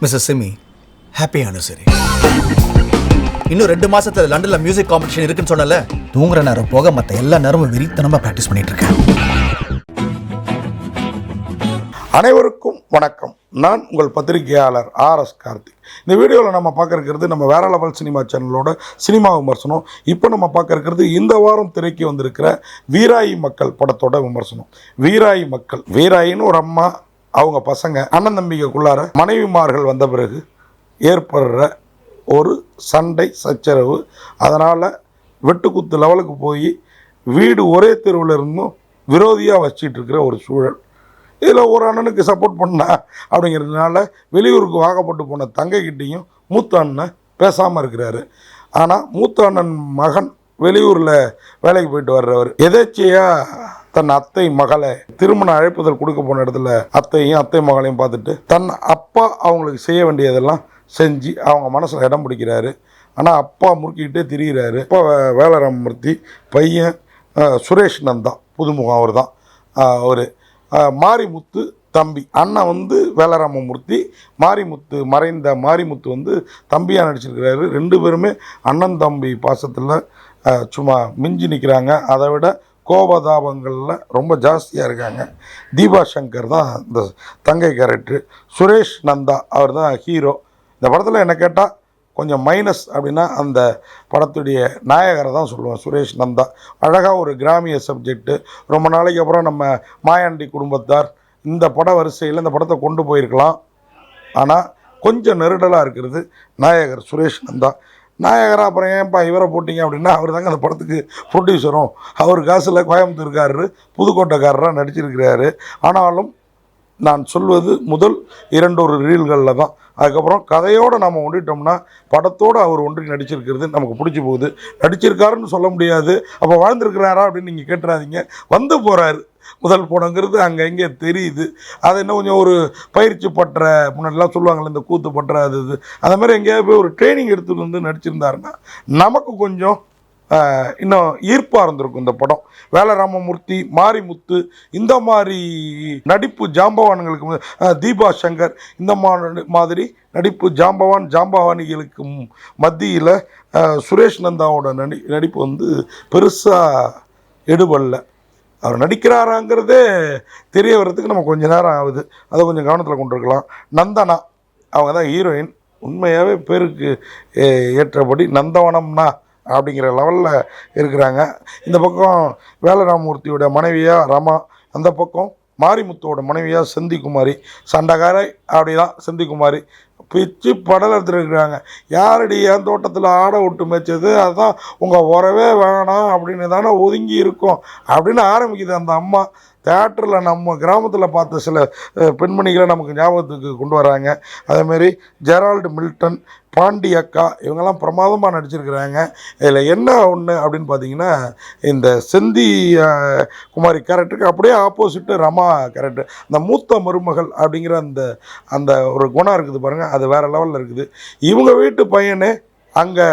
Mrs SIMI happy anniversary இன்னும் ரெண்டு மாசத்துல லண்டன்ல மியூசிக் காம்படிஷன் இருக்குன்னு சொன்னல தூங்குற நேரம் போக மத்த எல்லா நேரமும் வெறித்தனமா ப்ராக்டிஸ் பண்ணிட்டு இருக்கேன். அனைவருக்கும் வணக்கம். நான் உங்கள் பத்திரிகையாளர் ஆர் எஸ் கார்த்திக். இந்த வீடியோவில் நம்ம பார்க்க இருக்கிறது நம்ம வேற லெவல் சினிமா சேனலோட சினிமா விமர்சனம். இப்போ நம்ம பார்க்க இருக்கிறது இந்த வாரம் திரைக்கு வந்திருக்கிற வீராயி மக்கள் படத்தோட விமர்சனம். வீராயி மக்கள் வீராயின்னு ஒரு அம்மா அவங்க பசங்க அண்ணன் தம்பிக்குள்ளார மனைவிமார்கள் வந்த பிறகு ஏற்படுற ஒரு சண்டை சச்சரவு. அதனால் வெட்டுக்குத்து லெவலுக்கு போய் வீடு ஒரே தெருவில் இருந்தும் விரோதியாக வச்சிட்டு இருக்கிற ஒரு சூழல். இதில் ஒரு அண்ணனுக்கு சப்போர்ட் பண்ணா அப்படிங்கிறதுனால வெளியூருக்கு வாக்கப்பட்டு போன தங்கைக்கிட்டேயும் மூத்த அண்ணன் பேசாமல் இருக்கிறாரு. ஆனால் மூத்த அண்ணன் மகன் வெளியூரில் வேலைக்கு போயிட்டு வர்றவர். எதேச்சையாக தன் அத்தை மகளை திருமண அழைப்புதல் கொடுக்க போன இடத்துல அத்தையும் அத்தை மகளையும் பார்த்துட்டு தன் அப்பா அவங்களுக்கு செய்ய வேண்டியதெல்லாம் செஞ்சு அவங்க மனசில் இடம் பிடிக்கிறாரு. ஆனால் அப்பா முறுக்கிக்கிட்டே திரியிறாரு. அப்பா வேலராமமூர்த்தி பையன் சுரேஷ் நந்தா புதுமுகம் அவர் தான் அவர். மாரிமுத்து தம்பி. அண்ணன் வந்து வேலராமமூர்த்தி. மாரிமுத்து மறைந்த மாரிமுத்து வந்து தம்பியாக நடிச்சிருக்கிறாரு. ரெண்டு பேருமே அண்ணன் தம்பி பாசத்தில் சும்மா மிஞ்சி நிற்கிறாங்க அதை விட கோபதாபங்களில் ரொம்ப ஜாஸ்தியாக இருக்காங்க. தீபா சங்கர் தான் இந்த தங்கை கேரக்டரு சுரேஷ் நந்தா அவர் தான் ஹீரோ இந்த படத்தில் என்ன கேட்டால் கொஞ்சம் மைனஸ் அப்படின்னா அந்த படத்துடைய நாயகரை தான் சொல்லுவேன் சுரேஷ் நந்தா. அழகாக ஒரு கிராமிய சப்ஜெக்ட்டு ரொம்ப நாளைக்கு அப்புறம் நம்ம மாயாண்டி குடும்பத்தார் இந்த பட வரிசையில் இந்த படத்தை கொண்டு போயிருக்கலாம். ஆனால் கொஞ்சம் நெருடலாக இருக்கிறது நாயகர் சுரேஷ் நந்தா. நாயகரா அப்புறம் ஏன்ப்பா இவரை போட்டிங்க அப்படின்னா அவர் தாங்க அந்த படத்துக்கு ப்ரொடியூசரும் அவர் காசில் கோயம்புத்தூர்காரரு புதுக்கோட்டைக்காரராக நடிச்சிருக்கிறாரு. ஆனாலும் நான் சொல்வது முதல் இரண்டொரு ரீல்களில் தான். அதுக்கப்புறம் கதையோடு நம்ம ஒன்றிட்டோம்னா படத்தோடு அவர் ஒன்றி நடிச்சிருக்கிறது நமக்கு பிடிச்சி போகுது. நடிச்சிருக்காருன்னு சொல்ல முடியாது. அப்போ வாழ்ந்துருக்கிறாரா அப்படின்னு நீங்கள் கேட்டுறாதீங்க. வந்து போகிறாரு முதல் படங்கிறது அங்கே எங்கே தெரியுது. அது இன்னும் கொஞ்சம் ஒரு பயிற்சி பற்ற முன்னாடிலாம் சொல்லுவாங்கள்ல இந்த கூத்து பற்ற அது இது. அந்த மாதிரி எங்கேயாவது போய் ஒரு ட்ரைனிங் எடுத்துகிட்டு வந்து நடிச்சிருந்தாருன்னா நமக்கு கொஞ்சம் இன்னும் ஈர்ப்பாக இருந்திருக்கும் இந்த படம். வேலராமமூர்த்தி மாரிமுத்து இந்த மாதிரி நடிப்பு ஜாம்பவான்களுக்கு தீபா சங்கர் இந்த மாதிரி நடிப்பு ஜாம்பவான் ஜாம்பவானிகளுக்கு மத்தியில் சுரேஷ் நந்தாவோட நடி நடிப்பு வந்து பெருசாக எடுபடலை. அவர் நடிக்கிறாராங்கிறதே தெரிய வர்றதுக்கு நம்ம கொஞ்ச நேரம் ஆகுது. அதை கொஞ்சம் கவனத்தில் கொண்டிருக்கலாம். நந்தனா அவங்க தான் ஹீரோயின். உண்மையாகவே பேருக்கு ஏ- ஏற்றபடி நந்தவனம்னா அப்படிங்கிற லெவலில் இருக்கிறாங்க. இந்த பக்கம் வேலராமூர்த்தியோட மனைவியாக ரமா அந்த பக்கம் மாரிமுத்தோட மனைவியாக செந்திக்குமாரி சண்டைக்காரை அப்படிதான் செந்திக்குமாரி பிச்சு படல் எடுத்துருக்குறாங்க யாரடி என் தோட்டத்தில் ஆடை விட்டு மேய்ச்சது? அதுதான் உங்கள் உறவே வேணாம் அப்படின்னு தானே ஒதுங்கி இருக்கும் அப்படின்னு ஆரம்பிக்குது அந்த அம்மா. தேட்டரில் நம்ம கிராமத்தில் பார்த்த சில பெண்மணிகளை நமக்கு ஞாபகத்துக்கு கொண்டு வராங்க. அதேமாரி ஜெரால்டு மில்டன் பாண்டி அக்கா இவங்கெல்லாம் பிரமாதமாக நடிச்சிருக்கிறாங்க. இதில் என்ன ஒன்று அப்படின்னு பார்த்தீங்கன்னா இந்த செந்தி குமாரி கேரக்டருக்கு அப்படியே ஆப்போசிட்டு ரமா கேரக்டர் அந்த மூத்த மருமகள் அப்படிங்கிற அந்த அந்த ஒரு குணம் இருக்குது பாருங்கள் அது வேறு லெவலில் இருக்குது. இவங்க வீட்டு பையனே அங்கே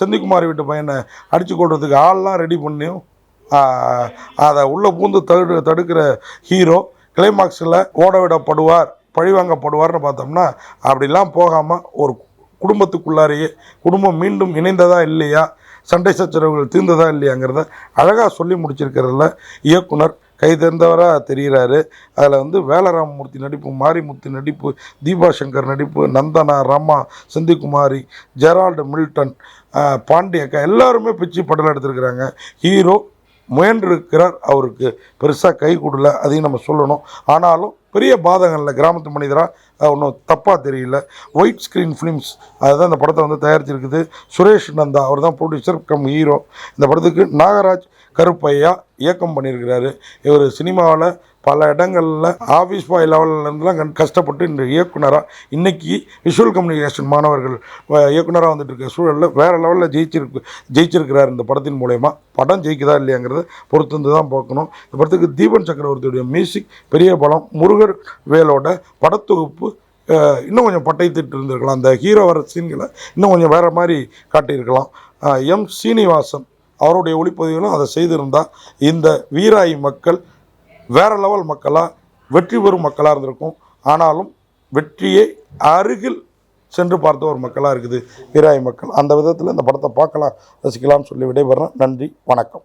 செந்திக்குமார் வீட்டு பையனை அடித்து கொள்றதுக்கு ஆள்லாம் ரெடி பண்ணியும் அதை உள்ளே பூந்து தடு தடுக்கிற ஹீரோ கிளைமாக்ஸில் ஓட விடப்படுவார். பழிவாங்கப்படுவார்னு பார்த்தோம்னா அப்படிலாம் போகாமல் ஒரு குடும்பத்துக்குள்ளாரையே குடும்பம் மீண்டும் இணைந்ததா இல்லையா சண்டை சச்சரவுகள் தீர்ந்ததா இல்லையாங்கிறத அழகாக சொல்லி முடிச்சிருக்கிறதுல இயக்குனர் கை கைதேர்ந்தவராக தெரிகிறாரு அதில் வந்து வேலராமமூர்த்தி நடிப்பு மாரிமுத்து நடிப்பு தீபா சங்கர் நடிப்பு நந்தனா ரமா செந்திக்குமாரி ஜெரால்டு மில்டன் பாண்டியக்கா அக்கா எல்லாருமே பிச்சு படம் எடுத்திருக்கிறாங்க. ஹீரோ முயன்றிருக்கிறார் அவருக்கு. பெருசாக கை கொடுல அதையும் நம்ம சொல்லணும். ஆனாலும் பெரிய பாதகங்களில் கிராமத்து மனிதராக ஒன்றும் தப்பாக தெரியல. ஒயிட் ஸ்க்ரீன் ஃபிலிம்ஸ் அதுதான் இந்த படத்தை வந்து தயாரிச்சிருக்குது. சுரேஷ் நந்தா அவர் தான் ப்ரொடியூசர் கம் ஹீரோ இந்த படத்துக்கு நாகராஜ் கருப்பையா இயக்கம் பண்ணியிருக்கிறாரு. இவர் சினிமாவில் பல இடங்களில் ஆஃபீஸ் பாய் லெவல்லருந்துலாம் கண் கஷ்டப்பட்டு இந்த இயக்குனராக இன்றைக்கி விஷுவல் கம்யூனிகேஷன் மாணவர்கள் இயக்குனராக வந்துட்டு இருக்க சூழலில் வேறு லெவலில் ஜெயிச்சிருக்கு ஜெயிச்சிருக்கிறார் இந்த படத்தின் மூலயமா. படம் ஜெயிக்குதா இல்லையாங்கிறத பொறுத்து வந்து தான் பார்க்கணும். இந்த படத்துக்கு தீபன் சக்கரவர்த்தியுடைய மியூசிக் பெரிய படம் முருகர் வேலோட படத்தொகுப்பு இன்னும் கொஞ்சம் பட்டை திட்டு இருந்திருக்கலாம். அந்த ஹீரோ வர சீன்களை இன்னும் கொஞ்சம் வேறு மாதிரி காட்டியிருக்கலாம். எம் சீனிவாசன் அவருடைய ஒளிப்பதிவுகளும் அதை செய்திருந்தால் இந்த வீராய் மக்கள் வேற லெவல் மக்களாக வெற்றி பெறும் மக்களாக இருந்திருக்கும். ஆனாலும் வெற்றியை அருகில் சென்று பார்த்த ஒரு மக்களாக இருக்குது வீராய் மக்கள். அந்த விதத்தில் இந்த படத்தை பார்க்கலாம் ரசிக்கலாம்னு சொல்லி விடைபெறேன் நன்றி வணக்கம்.